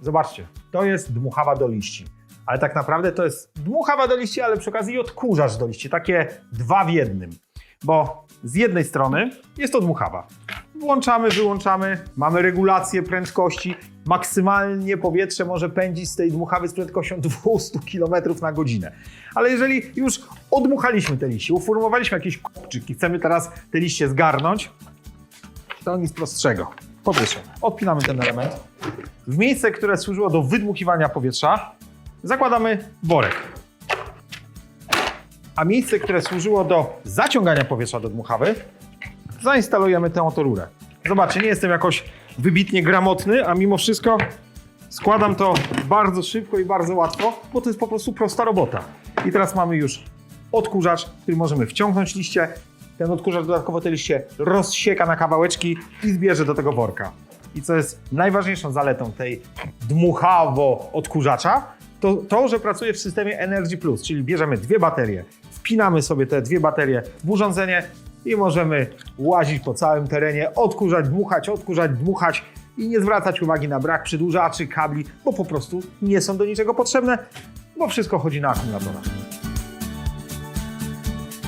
Zobaczcie, to jest dmuchawa do liści. Ale tak naprawdę to jest dmuchawa do liści, ale przy okazji odkurzacz do liści. Takie dwa w jednym. Bo z jednej strony jest to dmuchawa. Włączamy, wyłączamy, mamy regulację prędkości. Maksymalnie powietrze może pędzić z tej dmuchawy z prędkością 200 km na godzinę. Ale jeżeli już odmuchaliśmy te liście, uformowaliśmy jakiś kopczyk i chcemy teraz te liście zgarnąć, to nic prostszego. Po pierwsze, odpinamy ten element. W miejsce, które służyło do wydmuchiwania powietrza, zakładamy worek. A miejsce, które służyło do zaciągania powietrza do dmuchawy, zainstalujemy tę oto rurę. Zobaczcie, nie jestem jakoś wybitnie gramotny, a mimo wszystko składam to bardzo szybko i bardzo łatwo, bo to jest po prostu prosta robota. I teraz mamy już odkurzacz, który możemy wciągnąć liście. Ten odkurzacz dodatkowo te liście rozsieka na kawałeczki i zbierze do tego worka. I co jest najważniejszą zaletą tej dmuchawo odkurzacza, to to, że pracuje w systemie Energy Plus, czyli bierzemy dwie baterie, wpinamy sobie te dwie baterie w urządzenie i możemy łazić po całym terenie, odkurzać, dmuchać, odkurzać, dmuchać i nie zwracać uwagi na brak przedłużaczy, kabli, bo po prostu nie są do niczego potrzebne, bo wszystko chodzi na akumulatorach.